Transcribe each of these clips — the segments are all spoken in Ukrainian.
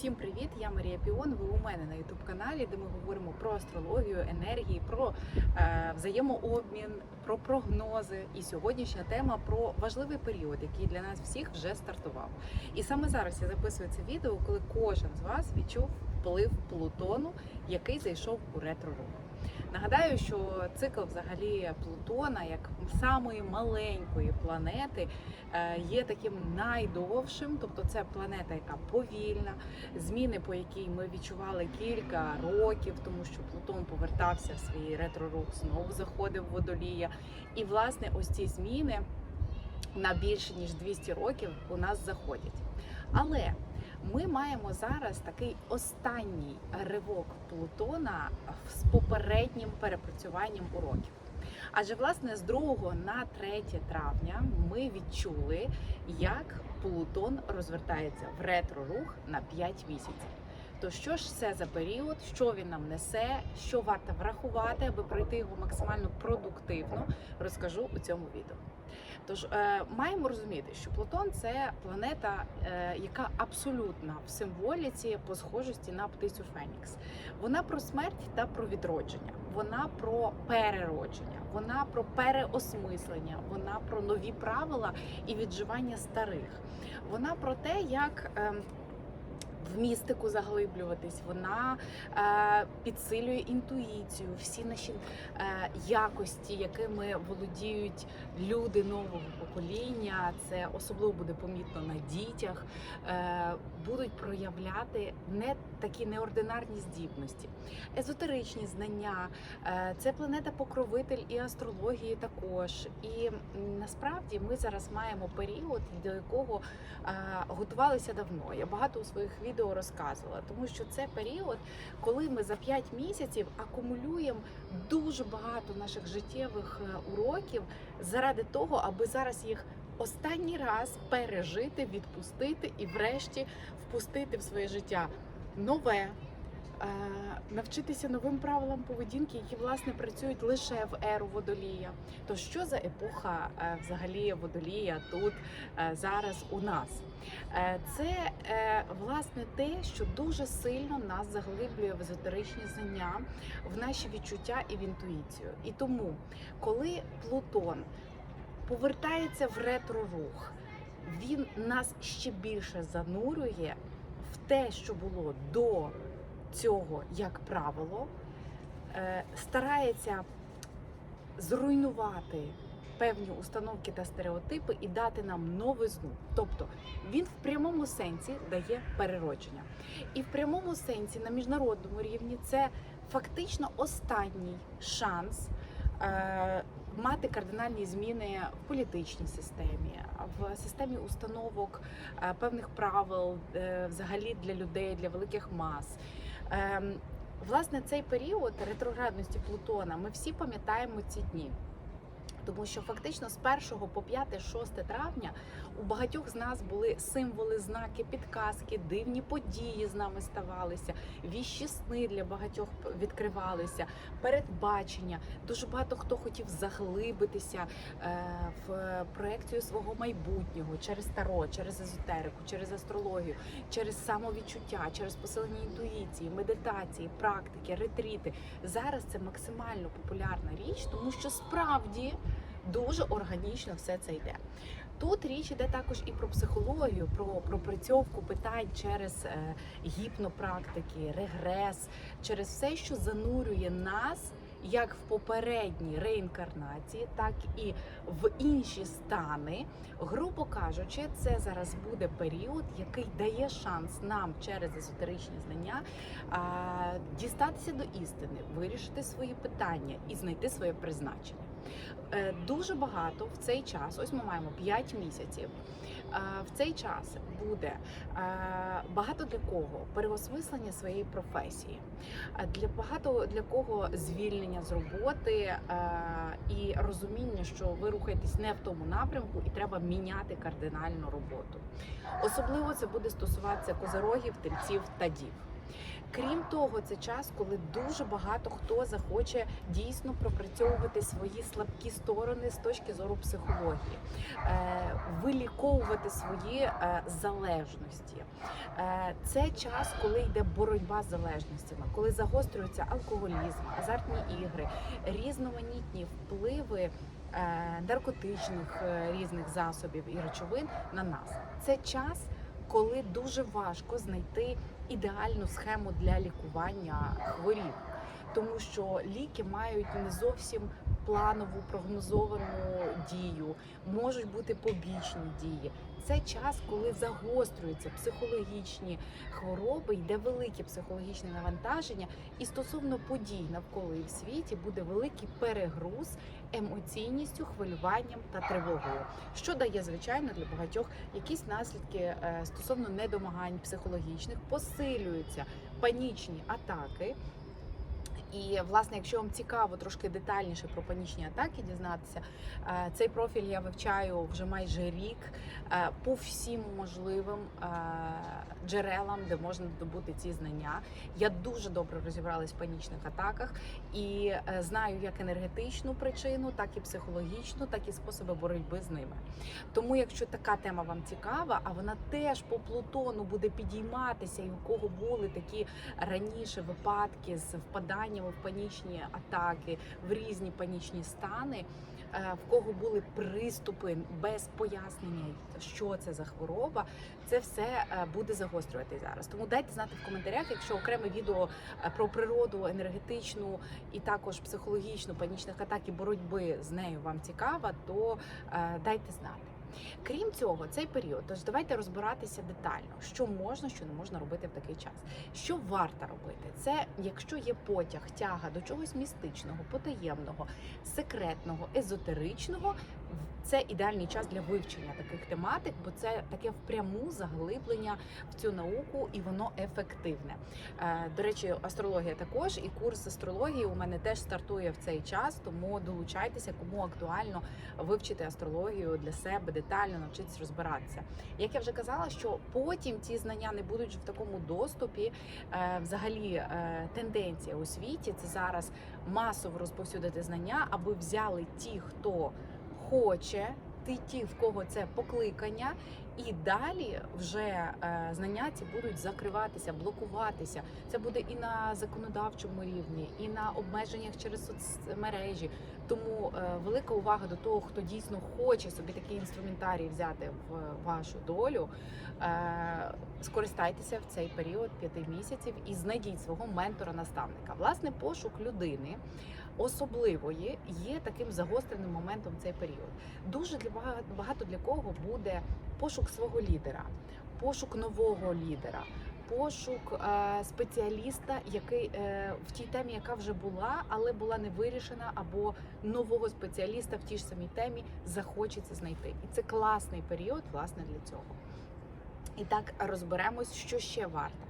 Всім привіт! Я Марія Піон. Ви у мене на youtube каналі, де ми говоримо про астрологію, енергії, про е, взаємообмін, про прогнози. І сьогоднішня тема про важливий період, який для нас всіх вже стартував. І саме зараз я записую це відео, коли кожен з вас відчув вплив Плутону, який зайшов у ретро-рух. Нагадаю, що цикл взагалі Плутона, як самої маленької планети, е, є таким найдовшим, тобто це планета, яка повільна, зміни, по якій ми відчували кілька років, тому що Плутон повертався в свій ретро-рух, знову заходив в водолія. І власне ось ці зміни на більше ніж 200 років у нас заходять. Але ми маємо зараз такий останній ривок Плутона з попереднім перепрацюванням уроків. Адже власне з 2 на 3 травня ми відчули, як Плутон розвертається в ретро-рух на 5 місяців. То що ж це за період, що він нам несе, що варто врахувати, аби пройти його максимально продуктивно, розкажу у цьому відео. Тож е, маємо розуміти, що Плутон це планета, е, яка абсолютно в символіці по схожості на птицю Фенікс. Вона про смерть та про відродження, вона про переродження, вона про переосмислення, вона про нові правила і відживання старих. Вона про те, як. В містику заглиблюватись, вона е, підсилює інтуїцію, всі наші е, якості, якими володіють люди нового покоління. Це особливо буде помітно на дітях, е, будуть проявляти не такі неординарні здібності, езотеричні знання. Е, це планета покровитель і астрології також. І насправді ми зараз маємо період, до якого е, готувалися давно. Я багато у своїх відео розказувала, тому що це період, коли ми за 5 місяців акумулюємо дуже багато наших життєвих е, уроків заради того, аби зараз їх останній раз пережити, відпустити і, врешті, впустити в своє життя нове. Е, Навчитися новим правилам поведінки, які власне працюють лише в еру водолія. То що за епоха е, взагалі водолія тут е, зараз у нас? Це власне те, що дуже сильно нас заглиблює в езотеричні знання, в наші відчуття і в інтуїцію. І тому, коли Плутон повертається в ретро-рух, він нас ще більше занурює в те, що було до цього, як правило, е, старається зруйнувати певні установки та стереотипи і дати нам новизну. Тобто він в прямому сенсі дає переродження. І в прямому сенсі на міжнародному рівні це фактично останній шанс. е, Мати кардинальні зміни в політичній системі, в системі установок е, певних правил взагалі для людей, для великих мас. Ем, Власне, цей період ретроградності Плутона ми всі пам'ятаємо ці дні. Тому що фактично з 1 по 5-6 травня у багатьох з нас були символи, знаки, підказки, дивні події з нами ставалися, віщі сни для багатьох відкривалися, передбачення. Дуже багато хто хотів заглибитися е, в проекцію свого майбутнього через таро, через езотерику, через астрологію, через самовідчуття, через посилення інтуїції, медитації, практики, ретріти. Зараз це максимально популярна річ, тому що справді дуже органічно все це йде. Тут річ іде також і про психологію, про пропрацьовку питань через е, гіпнопрактики, регрес, через все, що занурює нас як в попередній реінкарнації, так і в інші стани. Грубо кажучи, це зараз буде період, який дає шанс нам через езотеричні знання а, дістатися до істини, вирішити свої питання і знайти своє призначення. Е, Дуже багато в цей час, ось ми маємо 5 місяців. е, В цей час буде е, багато для кого переосмислення своєї професії, для багато для кого звільнення з роботи і розуміння, що ви рухаєтесь не в тому напрямку, і треба міняти кардинально роботу. Особливо це буде стосуватися козорогів, тельців та дів. Крім того, це час, коли дуже багато хто захоче дійсно пропрацьовувати свої слабкі сторони з точки зору психології, е, виліковувати свої е, залежності. Е, Це час, коли йде боротьба з залежностями, коли загострюється алкоголізм, азартні ігри, різноманітні впливи наркотичних різних засобів і речовин на нас. Це час, коли дуже важко знайти ідеальну схему для лікування хворіб, тому що ліки мають не зовсім планову прогнозовану дію, можуть бути побічні дії. Це час, коли загострюються психологічні хвороби, йде велике психологічне навантаження, і стосовно подій навколо і в світі буде великий перегруз емоційністю, хвилюванням та тривогою, що дає звичайно для багатьох якісь наслідки е, стосовно недомагань психологічних, посилюються панічні атаки. І власне, якщо вам цікаво трошки детальніше про панічні атаки дізнатися, е, цей профіль я вивчаю вже майже рік е, по всім можливим е, джерелам, де можна добути ці знання. Я дуже добре розібралась в панічних атаках і е, знаю як енергетичну причину, так і психологічну, так і способи боротьби з ними. Тому, якщо така тема вам цікава, а вона теж по Плутону буде підійматися, і у кого були такі раніше випадки з впаданнями в панічні атаки, в різні панічні стани. Е, В кого були приступи без пояснення, що це за хвороба, це все е, буде загострювати зараз. Тому дайте знати в коментарях, якщо окреме відео е, про природу енергетичну і також психологічну панічних атак і боротьби з нею вам цікава, то дайте знати. Крім цього, цей період, тож давайте розбиратися детально, що можна, що не можна робити в такий час. Що варто робити? Це якщо є потяг, тяга до чогось містичного, потаємного, секретного, езотеричного. Це ідеальний час для вивчення таких тематик, бо це таке впряму заглиблення в цю науку, і воно ефективне. Е, До речі, астрологія також, і курс астрології у мене теж стартує в цей час, тому долучайтеся, кому актуально вивчити астрологію для себе детально, навчитися розбиратися. Як я вже казала, що потім ці знання не будуть в такому доступі. Е, Взагалі, е, тенденція у світі це зараз масово розповсюдити знання, аби взяли ті, хто хоче. Ті, ті, в кого це покликання, і далі вже е, знання ці будуть закриватися, блокуватися. Це буде і на законодавчому рівні, і на обмеженнях через соцмережі. Тому е, велика увага до того, хто дійсно хоче собі такий інструментарій взяти в вашу долю. Е, скористайтеся в цей період п'яти місяців і знайдіть свого ментора-наставника. Власне, пошук людини особливої є таким загостреним моментом цей період. Дуже для багато, для кого буде пошук свого лідера, пошук нового лідера. Пошук е, спеціаліста, який е, в тій темі, яка вже була, але була не вирішена, або нового спеціаліста в тій ж самій темі захочеться знайти. І це класний період, власне, для цього. І так розберемось, що ще варто.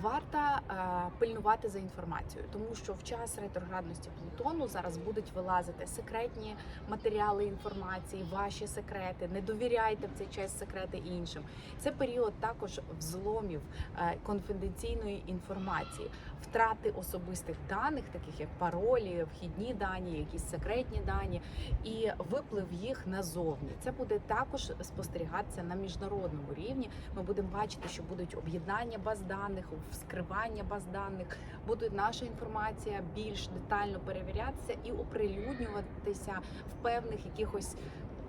Варто е, пильнувати за інформацією, тому що в час ретроградності Плутону зараз будуть вилазити секретні матеріали інформації, ваші секрети. Не довіряйте в цей час секрети іншим. Це період також взломів е, конфіденційної інформації, втрати особистих даних, таких як паролі, вхідні дані, якісь секретні дані, і виплив їх назовні. Це буде також спостерігатися на міжнародному рівні. Ми будемо бачити, що будуть об'єднання баз даних, вскривання баз даних, буде наша інформація більш детально перевірятися і оприлюднюватися в певних якихось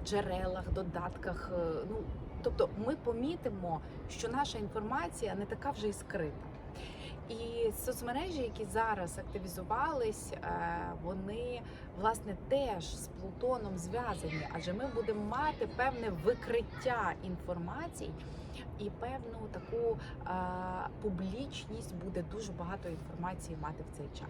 джерелах, додатках. е, Ну тобто, ми помітимо, що наша інформація не така вже і скрита. І соцмережі, які зараз активізувались, е, вони власне теж з Плутоном зв'язані, адже ми будемо мати певне викриття інформацій і певну таку публічність буде дуже багато інформації мати в цей час.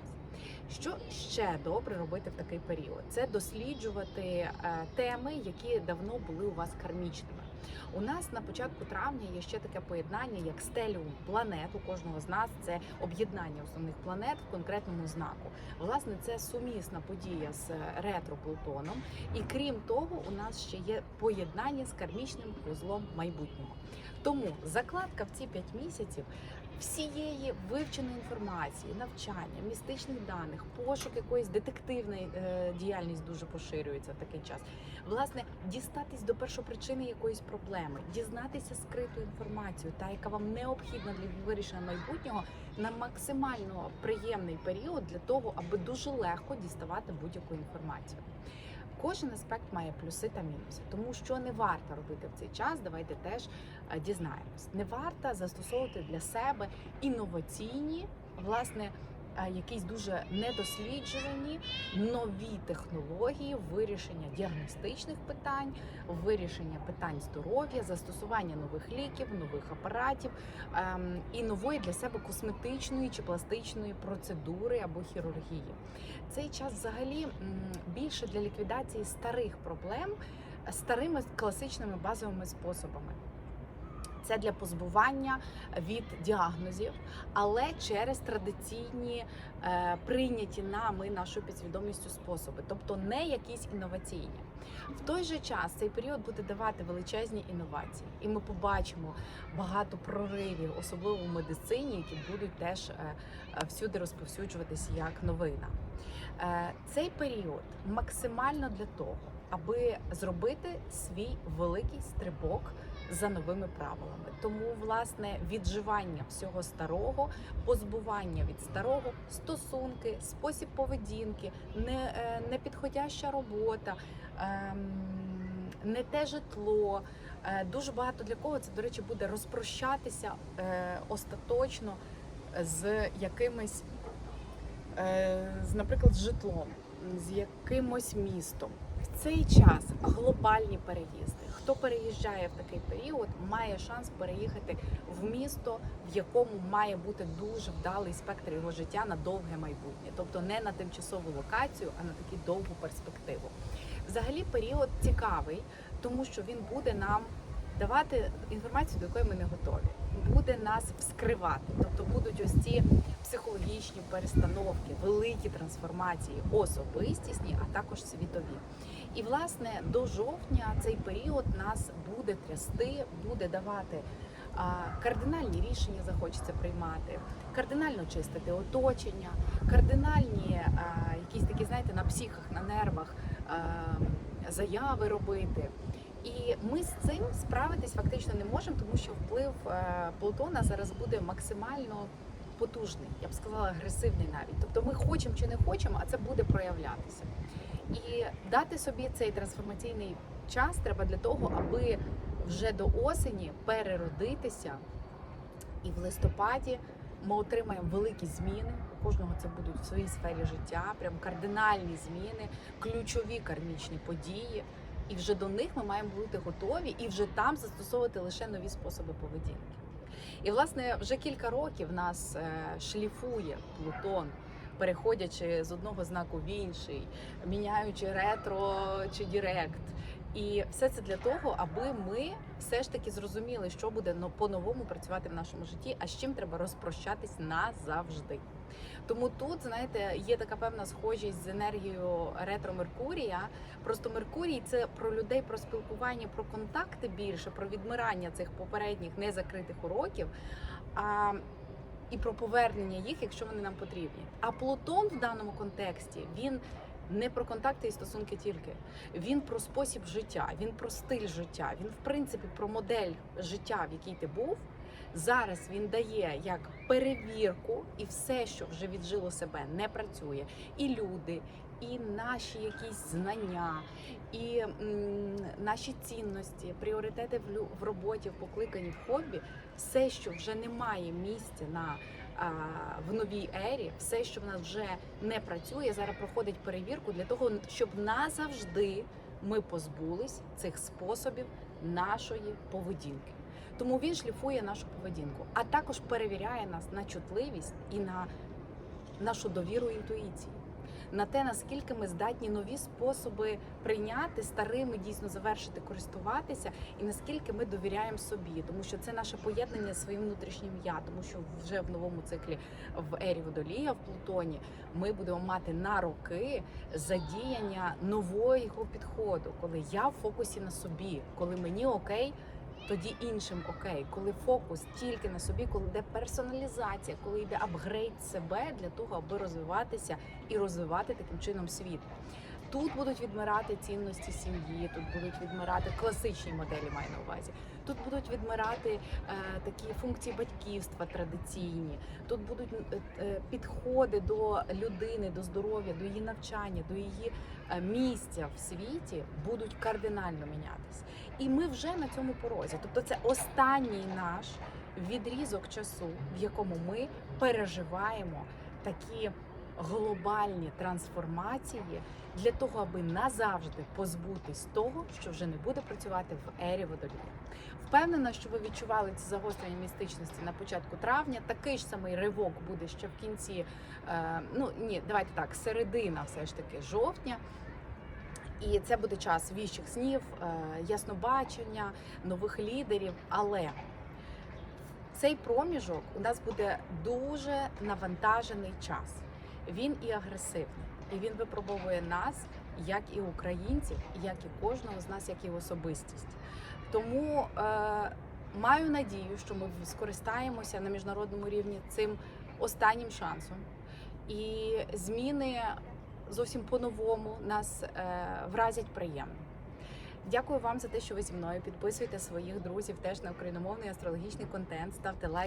Що ще добре робити в такий період? Це досліджувати е, теми, які давно були у вас кармічними. У нас на початку травня є ще таке поєднання, як стеліум планет. У кожного з нас це об'єднання основних планет в конкретному знаку. Власне, це сумісна подія з ретро Плутоном. І крім того, у нас ще є поєднання з кармічним вузлом майбутнього. Тому закладка в ці 5 місяців всієї вивченої інформації, навчання, містичних даних, пошук якоїсь детективної е, діяльність дуже поширюється в такий час. Власне, дістатись до першопричини якоїсь проблеми, дізнатися скриту інформацію, та яка вам необхідна для вирішення майбутнього, на максимально приємний період для того, аби дуже легко діставати будь-яку інформацію. Кожен аспект має плюси та мінуси, тому що не варто робити в цей час. Давайте теж е, дізнаємось. Не варто застосовувати для себе інноваційні, власне, якісь дуже недосліджувані нові технології вирішення діагностичних питань, вирішення питань здоров'я, застосування нових ліків, нових апаратів ем, і нової для себе косметичної чи пластичної процедури або хірургії. Цей час взагалі більше для ліквідації старих проблем е, старими класичними базовими способами. Це для позбування від діагнозів, але через традиційні е, прийняті нами нашою підсвідомістю способи, тобто не якісь інноваційні. В той же час цей період буде давати величезні інновації, і ми побачимо багато проривів, особливо в медицині, які будуть теж е, е, всюди розповсюджуватися як новина. Цей період максимально для того, аби зробити свій великий стрибок за новими правилами. Тому, власне, відживання всього старого, позбування від старого, стосунки, спосіб поведінки, не, е, непідходяща робота, ем, не те житло. Е, Дуже багато для кого це, до речі, буде розпрощатися е, остаточно з якимись, е, з, наприклад, з житлом, з якимось містом. В цей час глобальні переїзди. Хто переїжджає в такий період, має шанс переїхати в місто, в якому має бути дуже вдалий спектр його життя на довге майбутнє, тобто не на тимчасову локацію, а на таку довгу перспективу. Взагалі період цікавий, тому що він буде нам давати інформацію, до якої ми не готові, буде нас вскривати, тобто будуть ось ці психологічні перестановки, великі трансформації, особистісні, а також світові. І власне до жовтня цей період нас буде трясти, буде давати кардинальні рішення, захочеться приймати, кардинально чистити оточення, кардинальні якісь такі, знаєте, на психах, на нервах заяви робити. І ми з цим справитись фактично не можемо, тому що вплив е, Плутона зараз буде максимально потужний, я б сказала, агресивний навіть. Тобто ми хочемо чи не хочемо, а це буде проявлятися. І дати собі цей трансформаційний час треба для того, аби вже до осені переродитися. І в листопаді ми отримаємо великі зміни. У кожного це будуть в своїй сфері життя, прям кардинальні зміни, ключові кармічні події. І вже до них ми маємо бути готові і вже там застосовувати лише нові способи поведінки. І, власне, вже кілька років нас е, шліфує Плутон, переходячи з одного знаку в інший, міняючи ретро чи дірект. І все це для того, аби ми все ж таки зрозуміли, що буде но- по-новому працювати в нашому житті, а з чим треба розпрощатись назавжди. Тому тут, знаєте, є така певна схожість з енергією ретро Меркурія. Просто Меркурій це про людей, про спілкування, про контакти більше, про відмирання цих попередніх незакритих уроків. А і про повернення їх, якщо вони нам потрібні. А Плутон в даному контексті він не про контакти і стосунки тільки. Він про спосіб життя, він про стиль життя, він в принципі про модель життя, в якій ти був. Зараз він дає як перевірку, і все, що вже віджило себе, не працює. І люди, і наші якісь знання, і м, наші цінності, пріоритети в, в роботі, в покликанні, в хобі, все, що вже не має місця на в новій ері, все, що в нас вже не працює, зараз проходить перевірку для того, щоб назавжди ми позбулись цих способів нашої поведінки. Тому він шліфує нашу поведінку, а також перевіряє нас на чутливість і на нашу довіру інтуїції, на те, наскільки ми здатні нові способи прийняти, старими дійсно завершити, користуватися, і наскільки ми довіряємо собі, тому що це наше поєднання зі своїм внутрішнім я, тому що вже в новому циклі в ері водолія в Плутоні ми будемо мати на роки задіяння нового підходу, коли я в фокусі на собі, коли мені окей тоді іншим окей. Коли фокус тільки на собі, коли йде персоналізація, коли йде апгрейд себе для того, аби розвиватися і розвивати таким чином світ. Тут будуть відмирати цінності сім'ї, тут будуть відмирати класичні моделі, маю на увазі. Тут будуть відмирати е, такі функції батьківства традиційні. Тут будуть е, е, підходи до людини, до здоров'я, до її навчання, до її е, місця в світі будуть кардинально мінятися. І ми вже на цьому порозі. Тобто, це останній наш відрізок часу, в якому ми переживаємо такі глобальні трансформації для того, аби назавжди позбутись того, що вже не буде працювати в ері водолія. Впевнена, що ви відчували це загострення містичності на початку травня. Такий ж самий ривок буде ще в кінці. Е, ну ні, давайте так, середина, все ж таки, жовтня. І це буде час віщих снів, е, яснобачення, нових лідерів. Але цей проміжок у нас буде дуже навантажений час. Він і агресивний, і він випробовує нас, як і українців, як і кожного з нас, як і особистість. Тому е, маю надію, що ми скористаємося на міжнародному рівні цим останнім шансом, і зміни зовсім по-новому нас е, вразять приємно. Дякую вам за те, що ви зі мною. Підписуйте своїх друзів теж на україномовний астрологічний контент, ставте лайк.